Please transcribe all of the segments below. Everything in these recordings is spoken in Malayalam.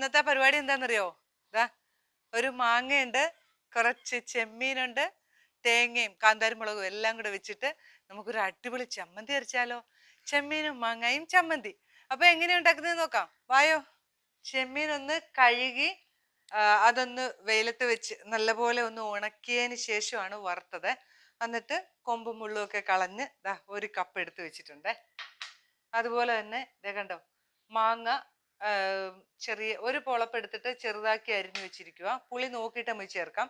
ഇന്നത്തെ പരിപാടി എന്താണെന്നറിയോ ഇതാ ഒരു മാങ്ങയുണ്ട് കുറച്ച് ചെമ്മീനുണ്ട് തേങ്ങയും കാന്താരി മുളകും എല്ലാം കൂടെ വെച്ചിട്ട് നമുക്കൊരു അടിപൊളി ചമ്മന്തി അരച്ചാലോ? ചെമ്മീനും മാങ്ങയും ചമ്മന്തി. അപ്പൊ എങ്ങനെയാ ഉണ്ടാക്കുന്നത് നോക്കാം. വായോ. ചെമ്മീൻ ഒന്ന് കഴുകി അതൊന്ന് വെയിലത്ത് വെച്ച് നല്ലപോലെ ഒന്ന് ഉണക്കിയതിന് ശേഷമാണ് വറുത്തത്. എന്നിട്ട് കൊമ്പും മുള്ളും ഒക്കെ കളഞ്ഞ് ദാ ഒരു കപ്പ് എടുത്ത് വെച്ചിട്ടുണ്ട്. അതുപോലെ തന്നെ ഇതേ കണ്ടോ മാങ്ങ ചെറിയ ഒരു പൊളപ്പ് എടുത്തിട്ട് ചെറുതാക്കി അരിഞ്ഞു വെച്ചിരിക്കുക. പുളി നോക്കിയിട്ട് നമുക്ക് ചേർക്കാം.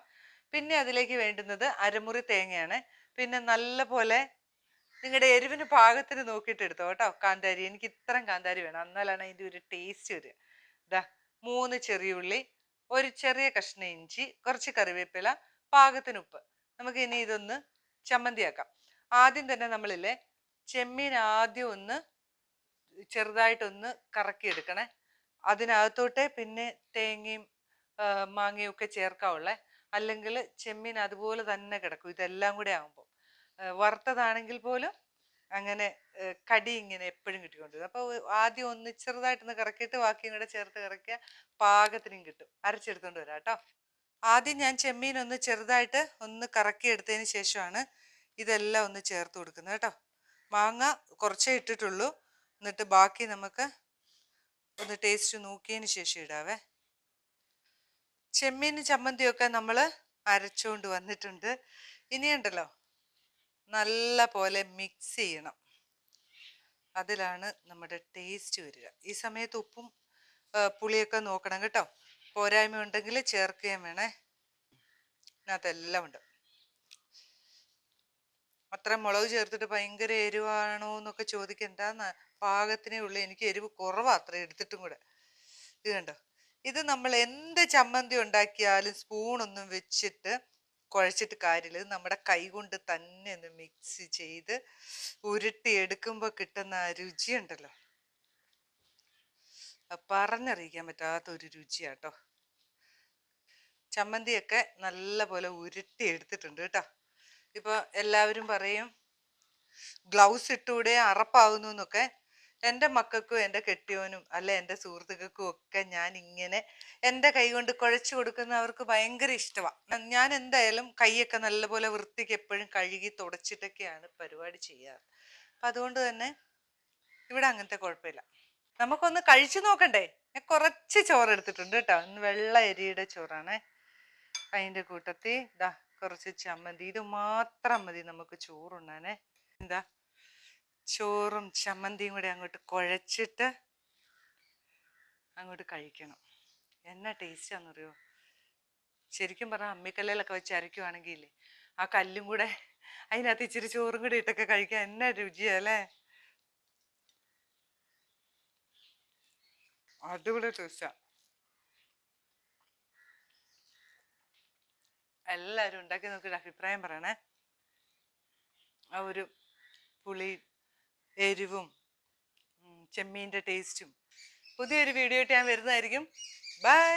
പിന്നെ അതിലേക്ക് വേണ്ടുന്നത് അരമുറി തേങ്ങയാണ്. പിന്നെ നല്ല പോലെ നിങ്ങളുടെ എരിവിന് പാകത്തിന് നോക്കിയിട്ട് എടുത്തോ കേട്ടോ കാന്താരി. എനിക്ക് ഇത്രയും കാന്താരി വേണം. എന്നാലാണ് അതിന്റെ ഒരു ടേസ്റ്റ് വരിക ഇതാ മൂന്ന് ചെറിയ ഉള്ളി ഒരു ചെറിയ കഷ്ണ ഇഞ്ചി കുറച്ച് കറിവേപ്പില പാകത്തിന് ഉപ്പ്. നമുക്ക് ഇനി ഇതൊന്ന് ചമ്മന്തിയാക്കാം. ആദ്യം തന്നെ നമ്മളില്ലേ ചെമ്മീൻ ആദ്യം ഒന്ന് ചെറുതായിട്ടൊന്ന് കറക്കി എടുക്കണേ അതിനകത്തോട്ടേ പിന്നെ തേങ്ങയും മാങ്ങയും ഒക്കെ ചേർക്കാവുള്ളേ അല്ലെങ്കിൽ ചെമ്മീൻ അതുപോലെ തന്നെ കിടക്കും. ഇതെല്ലാം കൂടെ ആകുമ്പോൾ വറുത്തതാണെങ്കിൽ പോലും അങ്ങനെ കടി ഇങ്ങനെ എപ്പോഴും കിട്ടിക്കൊണ്ടിരുന്നു അപ്പോൾ ആദ്യം ഒന്ന് ചെറുതായിട്ടൊന്ന് കറക്കിയിട്ട് ബാക്കിയും കൂടെ ചേർത്ത് കറക്കിയ പാകത്തിനും കിട്ടും. അരച്ചെടുത്തോണ്ട് വരാം കേട്ടോ. ആദ്യം ഞാൻ ചെമ്മീൻ ഒന്ന് ചെറുതായിട്ട് ഒന്ന് കറക്കി എടുത്തതിന് ശേഷമാണ് ഇതെല്ലാം ഒന്ന് ചേർത്ത് കൊടുക്കുന്നത് കേട്ടോ. മാങ്ങ കുറച്ചേ ഇട്ടിട്ടുള്ളൂ. എന്നിട്ട് ബാക്കി നമുക്ക് ഒന്ന് ടേസ്റ്റ് നോക്കിയതിന് ശേഷം ഇടാവേ. ചെമ്മീൻ ചമ്മന്തിയൊക്കെ നമ്മൾ അരച്ചുകൊണ്ട് വന്നിട്ടുണ്ട്. ഇനിയുണ്ടല്ലോ? നല്ല പോലെ മിക്സ് ചെയ്യണം. അതിലാണ് നമ്മുടെ ടേസ്റ്റ് വരിക. ഈ സമയത്ത് ഉപ്പും പുളിയൊക്കെ നോക്കണം കേട്ടോ. പോരായ്മ ഉണ്ടെങ്കിൽ ചേർക്കുകയും വേണേ. അതെല്ലാം ഉണ്ട് അത്ര മുളക് ചേർത്തിട്ട് ഭയങ്കര എരിവാണോ എന്നൊക്കെ ചോദിക്കണ്ടെന്ന് പാകത്തിനേ ഉള്ളൂ. എനിക്ക് എരിവ് കുറവാ അത്ര എടുത്തിട്ടും കൂടെ. ഇത് കണ്ടോ? ഇത് നമ്മൾ എന്ത് ചമ്മന്തി ഉണ്ടാക്കിയാലും സ്പൂണൊന്നും വെച്ചിട്ട് കുഴച്ചിട്ട് കാര്യമില്ല. ഇത് നമ്മുടെ കൈ കൊണ്ട് തന്നെ ഒന്ന് മിക്സ് ചെയ്ത് ഉരുട്ടി എടുക്കുമ്പോൾ കിട്ടുന്ന ആ രുചിയുണ്ടല്ലോ പറഞ്ഞറിയിക്കാൻ പറ്റാത്ത ഒരു രുചിയാട്ടോ. ചമ്മന്തിയൊക്കെ നല്ല പോലെ ഉരുട്ടി എടുത്തിട്ടുണ്ട് കേട്ടോ. ഇപ്പൊ എല്ലാവരും പറയും ഗ്ലൗസ് ഇട്ടൂടെ അറപ്പാവുന്നു എന്നൊക്കെ. എന്റെ മക്കൾക്കും എന്റെ കെട്ടിയോനും അല്ല എന്റെ സുഹൃത്തുക്കൾക്കും ഒക്കെ ഞാൻ ഇങ്ങനെ എന്റെ കൈ കൊണ്ട് കുഴച്ചു കൊടുക്കുന്നവർക്ക് ഭയങ്കര ഇഷ്ടമാണ് ഞാൻ എന്തായാലും കൈയൊക്കെ നല്ലപോലെ വൃത്തിക്ക് എപ്പോഴും കഴുകി തുടച്ചിട്ടൊക്കെയാണ് പരിപാടി ചെയ്യാറ്. അപ്പം അതുകൊണ്ട് തന്നെ ഇവിടെ അങ്ങനത്തെ കുഴപ്പമില്ല. നമുക്കൊന്ന് കഴിച്ചു നോക്കണ്ടേ? ഞാൻ കുറച്ച് ചോറ് എടുത്തിട്ടുണ്ട് കേട്ടോ. വെള്ള അരിയുടെ ചോറാണ്. അതിന്റെ കൂട്ടത്തിൽ ഇതാ കുറച്ച് ചമ്മന്തി. ഇത് മാത്രം മതി നമുക്ക് ചോറുണ്ണാനേ. എന്താ? ചോറും ചമ്മന്തിയും കൂടെ അങ്ങോട്ട് കുഴച്ചിട്ട് അങ്ങോട്ട് കഴിക്കണം. എന്നാ ടേസ്റ്റാണെന്നറിയോ ശരിക്കും പറഞ്ഞാൽ അമ്മിക്കല്ലിലൊക്കെ വെച്ച് അരയ്ക്കുവാണെങ്കിൽ ആ കല്ലും കൂടെ അതിനകത്ത് ഇച്ചിരി ചോറും കൂടി ഇട്ടൊക്കെ കഴിക്കാൻ എന്നാ രുചിയാ അല്ലേ? അടിപൊളി ടേസ്റ്റാ എല്ലാവരും ഉണ്ടാക്കി നോക്കിയിട്ട് അഭിപ്രായം പറയണേ. ആ ഒരു പുളി എരിവും ചെമ്മീന്റെ ടേസ്റ്റും പുതിയൊരു വീഡിയോ ആയിട്ട് ഞാൻ വരുന്നതായിരിക്കും. ബൈ